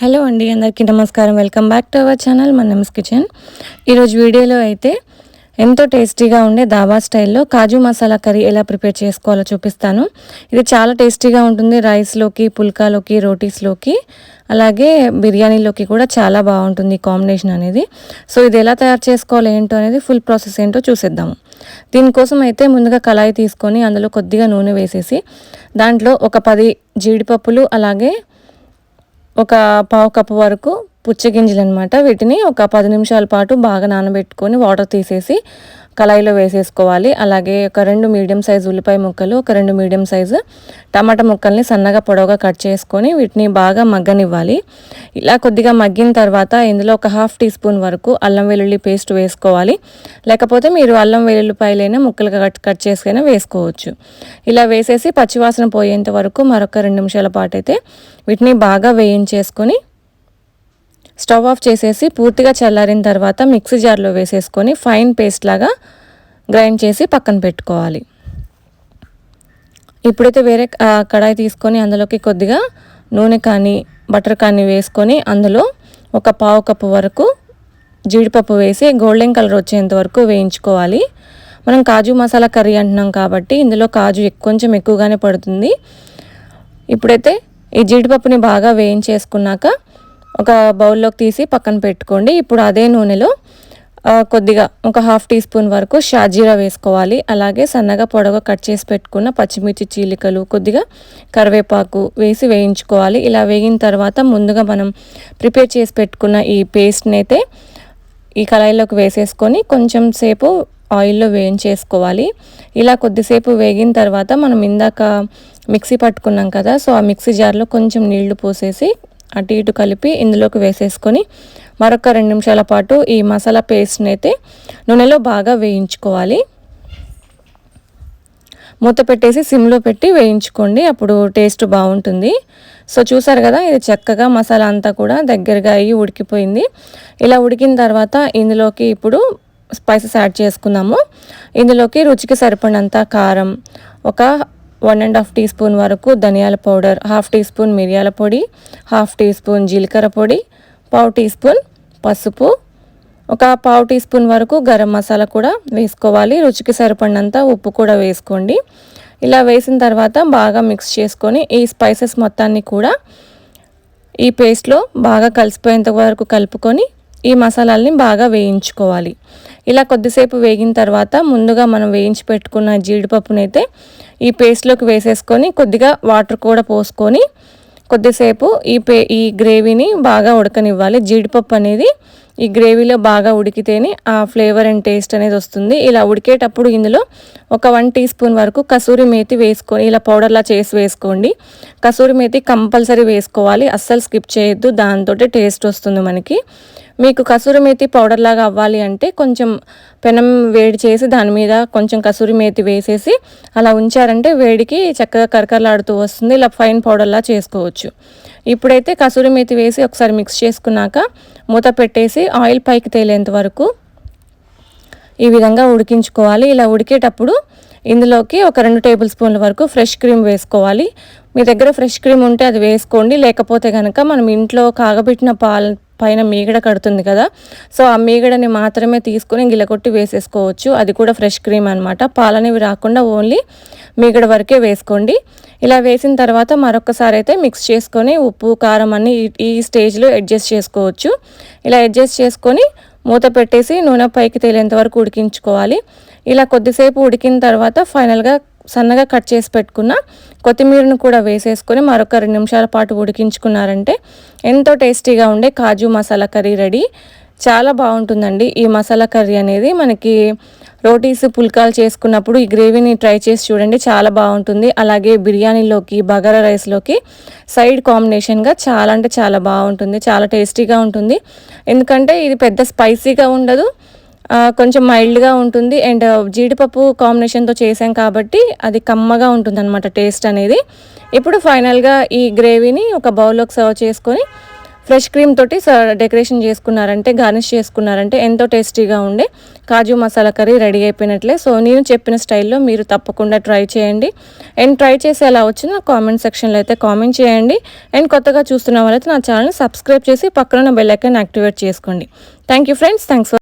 Hello అండి అందరికీ నమస్కారం. Welcome back to our channel మన నమ్స్ కిచెన్. ఈరోజు వీడియోలో అయితే ఎంతో టేస్టీగా ఉండే దాబా స్టైల్లో కాజు మసాలా కర్రీ ఎలా ప్రిపేర్ చేసుకోవాలో చూపిస్తాను. ఇది చాలా టేస్టీగా ఉంటుంది రైస్లోకి పుల్కాలోకి రోటీస్లోకి అలాగే బిర్యానీలోకి కూడా చాలా బాగుంటుంది ఈ కాంబినేషన్ అనేది. సో ఇది ఎలా తయారు చేసుకోవాలి ఏంటో అనేది ఫుల్ ప్రాసెస్ ఏంటో చూసేద్దాము. దీనికోసం అయితే ముందుగా కళాయి తీసుకొని అందులో కొద్దిగా నూనె వేసేసి దాంట్లో ఒక పది జీడిపప్పులు అలాగే ఒక పావు కప్పు వరకు పుచ్చగింజలు అనమాట వీటిని ఒక పది నిమిషాల పాటు బాగా నానబెట్టుకొని వాటర్ తీసేసి కళాయిలో వేసేసుకోవాలి. అలాగే ఒక రెండు మీడియం సైజు ఉల్లిపాయ ముక్కలు ఒక రెండు మీడియం సైజు టమాటా ముక్కల్ని సన్నగా పొడవుగా కట్ చేసుకొని వీటిని బాగా మగ్గనివ్వాలి. ఇలా కొద్దిగా మగ్గిన తర్వాత ఇందులో ఒక హాఫ్ టీ స్పూన్ వరకు అల్లం వెల్లుల్లి పేస్ట్ వేసుకోవాలి. లేకపోతే మీరు అల్లం వెల్లుల్లిపాయలైనా ముక్కలుగా కట్ కట్ చేసుకైనా వేసుకోవచ్చు. ఇలా వేసేసి పచ్చివాసన పోయేంత వరకు మరొక రెండు నిమిషాల పాటు అయితే వీటిని బాగా వేయించేసుకొని స్టవ్ ఆఫ్ చేసేసి పూర్తిగా చల్లారిన తర్వాత మిక్సీ జార్లో వేసేసుకొని ఫైన్ పేస్ట్ లాగా గ్రైండ్ చేసి పక్కన పెట్టుకోవాలి. ఇప్పుడైతే వేరే కడాయి తీసుకొని అందులోకి కొద్దిగా నూనె కానీ బటర్ కానీ వేసుకొని అందులో ఒక పావు కప్పు వరకు జీడిపప్పు వేసి గోల్డెన్ కలర్ వచ్చేంత వరకు వేయించుకోవాలి. మనం కాజు మసాలా కర్రీ అంటున్నాం కాబట్టి ఇందులో కాజు కొంచెం ఎక్కువగానే పడుతుంది. ఇప్పుడైతే ఈ జీడిపప్పుని బాగా వేయించేసుకున్నాక ఒక బౌల్లోకి తీసి పక్కన పెట్టుకోండి. ఇప్పుడు అదే నూనెలో కొద్దిగా ఒక హాఫ్ టీ స్పూన్ వరకు షాజీరా వేసుకోవాలి. అలాగే సన్నగా పొడగా కట్ చేసి పెట్టుకున్న పచ్చిమిర్చి చీలికలు కొద్దిగా కరివేపాకు వేసి వేయించుకోవాలి. ఇలా వేగిన తర్వాత ముందుగా మనం ప్రిపేర్ చేసి పెట్టుకున్న ఈ పేస్ట్ని అయితే ఈ కళాయిలోకి వేసేసుకొని కొంచెం సేపు ఆయిల్లో వేయించేసుకోవాలి. ఇలా కొద్దిసేపు వేగిన తర్వాత మనం ఇందాక మిక్సీ పట్టుకున్నాం కదా సో ఆ మిక్సీ జార్లో కొంచెం నీళ్ళు పోసేసి అటు ఇటు కలిపి ఇందులోకి వేసేసుకొని మరొక రెండు నిమిషాల పాటు ఈ మసాలా పేస్ట్ని అయితే నూనెలో బాగా వేయించుకోవాలి. మూత పెట్టేసి సిమ్లో పెట్టి వేయించుకోండి అప్పుడు టేస్ట్ బాగుంటుంది. సో చూసారు కదా ఇది చక్కగా మసాలా అంతా కూడా దగ్గరగా అయ్యి ఉడికిపోయింది. ఇలా ఉడికిన తర్వాత ఇందులోకి ఇప్పుడు స్పైసెస్ యాడ్ చేసుకున్నాము ఇందులోకి రుచికి సరిపడినంత కారం ఒక one and half teaspoon వరకు ధనియాల పౌడర్ హాఫ్ టీ స్పూన్ మిరియాల పొడి హాఫ్ టీ స్పూన్ జీలకర్ర పొడి పావు టీ స్పూన్ పసుపు. ఒక పావు టీ స్పూన్ వరకు గరం మసాలా కూడా వేసుకోవాలి. రుచికి సరిపడినంత ఉప్పు కూడా వేసుకోండి. ఇలా వేసిన తర్వాత బాగా మిక్స్ చేసుకొని ఈ స్పైసెస్ మొత్తాన్ని కూడా ఈ పేస్ట్లో బాగా కలిసిపోయేంత వరకు కలుపుకొని ఈ మసాలాల్ని బాగా వేయించుకోవాలి. ఇలా కొద్దిసేపు వేగిన తర్వాత ముందుగా మనం వేయించి పెట్టుకున్న జీడిపప్పునైతే ఈ పేస్ట్లోకి వేసేసుకొని కొద్దిగా వాటర్ కూడా పోసుకొని కొద్దిసేపు ఈ పే ఈ గ్రేవీని బాగా ఉడకనివ్వాలి. జీడిపప్పు అనేది ఈ గ్రేవీలో బాగా ఉడికితేనే ఆ ఫ్లేవర్ అండ్ టేస్ట్ అనేది వస్తుంది. ఇలా ఉడికేటప్పుడు ఇందులో ఒక వన్ టీ స్పూన్ వరకు కసూరి మేతి వేసుకొని ఇలా పౌడర్లా చేసి వేసుకోండి. కసూరి మేతి కంపల్సరీ వేసుకోవాలి. అస్సలు స్కిప్ చేయొద్దు. దాంతో టేస్ట్ వస్తుంది మనకి. మీకు కసూరి మేతి పౌడర్ లాగా అవ్వాలి అంటే కొంచెం పెనం వేడి చేసి దాని మీద కొంచెం కసూరి మేతి వేసేసి అలా ఉంచారంటే వేడికి చక్కగా కరకరలాడుతూ వస్తుంది. ఇలా ఫైన్ పౌడర్లా చేసుకోవచ్చు. ఇప్పుడైతే కసూరి మేతి వేసి ఒకసారి మిక్స్ చేసుకున్నాక మూత పెట్టేసి ఆయిల్ పైకి తేలేంత వరకు ఈ విధంగా ఉడికించుకోవాలి. ఇలా ఉడికేటప్పుడు ఇందులోకి ఒక రెండు టేబుల్ స్పూన్ల వరకు ఫ్రెష్ క్రీమ్ వేసుకోవాలి. మీ దగ్గర ఫ్రెష్ క్రీమ్ ఉంటే అది వేసుకోండి. లేకపోతే కనుక మనం ఇంట్లో కాగబెట్టిన పాలు పైన మీగడ కడుతుంది కదా సో ఆ మీగడని మాత్రమే తీసుకొని గిలకొట్టి వేసేసుకోవచ్చు. అది కూడా ఫ్రెష్ క్రీమ్ అనమాట పాలనేవి రాకుండా ఓన్లీ మీగడ వరకే వేసుకోండి. ఇలా వేసిన తర్వాత మరొకసారి అయితే మిక్స్ చేసుకొని ఉప్పు కారం అన్ని ఈ స్టేజ్లో అడ్జస్ట్ చేసుకోవచ్చు. ఇలా అడ్జస్ట్ చేసుకొని మూత పెట్టేసి నూనె పైకి తేలేంత వరకు ఉడికించుకోవాలి. ఇలా కొద్దిసేపు ఉడికిన తర్వాత ఫైనల్గా సన్నగా కట్ చేసి పెట్టుకున్న కొత్తిమీరను కూడా వేసేసుకొని మరొక రెండు నిమిషాల పాటు ఉడికించుకున్నారంటే ఎంతో టేస్టీగా ఉండే కాజు మసాలా కర్రీ రెడీ. చాలా బాగుంటుందండి ఈ మసాలా కర్రీ అనేది. మనకి రోటీస్ పుల్కాలు చేసుకున్నప్పుడు ఈ గ్రేవీని ట్రై చేసి చూడండి. చాలా బాగుంటుంది. అలాగే బిర్యానీలోకి బగారా రైస్లోకి సైడ్ కాంబినేషన్గా చాలా అంటే చాలా బాగుంటుంది. చాలా టేస్టీగా ఉంటుంది. ఎందుకంటే ఇది పెద్ద స్పైసీగా ఉండదు. కొంచెం మైల్డ్గా ఉంటుంది. అండ్ జీడిపప్పు కాంబినేషన్తో చేసాం కాబట్టి అది కమ్మగా ఉంటుంది అనమాట టేస్ట్ అనేది. ఇప్పుడు ఫైనల్గా ఈ గ్రేవీని ఒక బౌల్లోకి సర్వ్ చేసుకొని ఫ్రెష్ క్రీమ్ తోటి డెకరేషన్ చేసుకున్నారంటే గార్నిష్ చేసుకున్నారంటే ఎంతో టేస్టీగా ఉండే కాజు మసాలా కర్రీ రెడీ అయిపోయినట్లే. సో నేను చెప్పిన స్టైల్లో మీరు తప్పకుండా ట్రై చేయండి. అండ్ ట్రై చేసి ఎలా వచ్చిందో కామెంట్ సెక్షన్లో అయితే కామెంట్ చేయండి. అండ్ కొత్తగా చూస్తున్న వాళ్ళైతే నా ఛానల్ని సబ్స్క్రైబ్ చేసి పక్కన బెల్ ఐకాన్ యాక్టివేట్ చేసుకోండి. Thank you friends. థ్యాంక్స్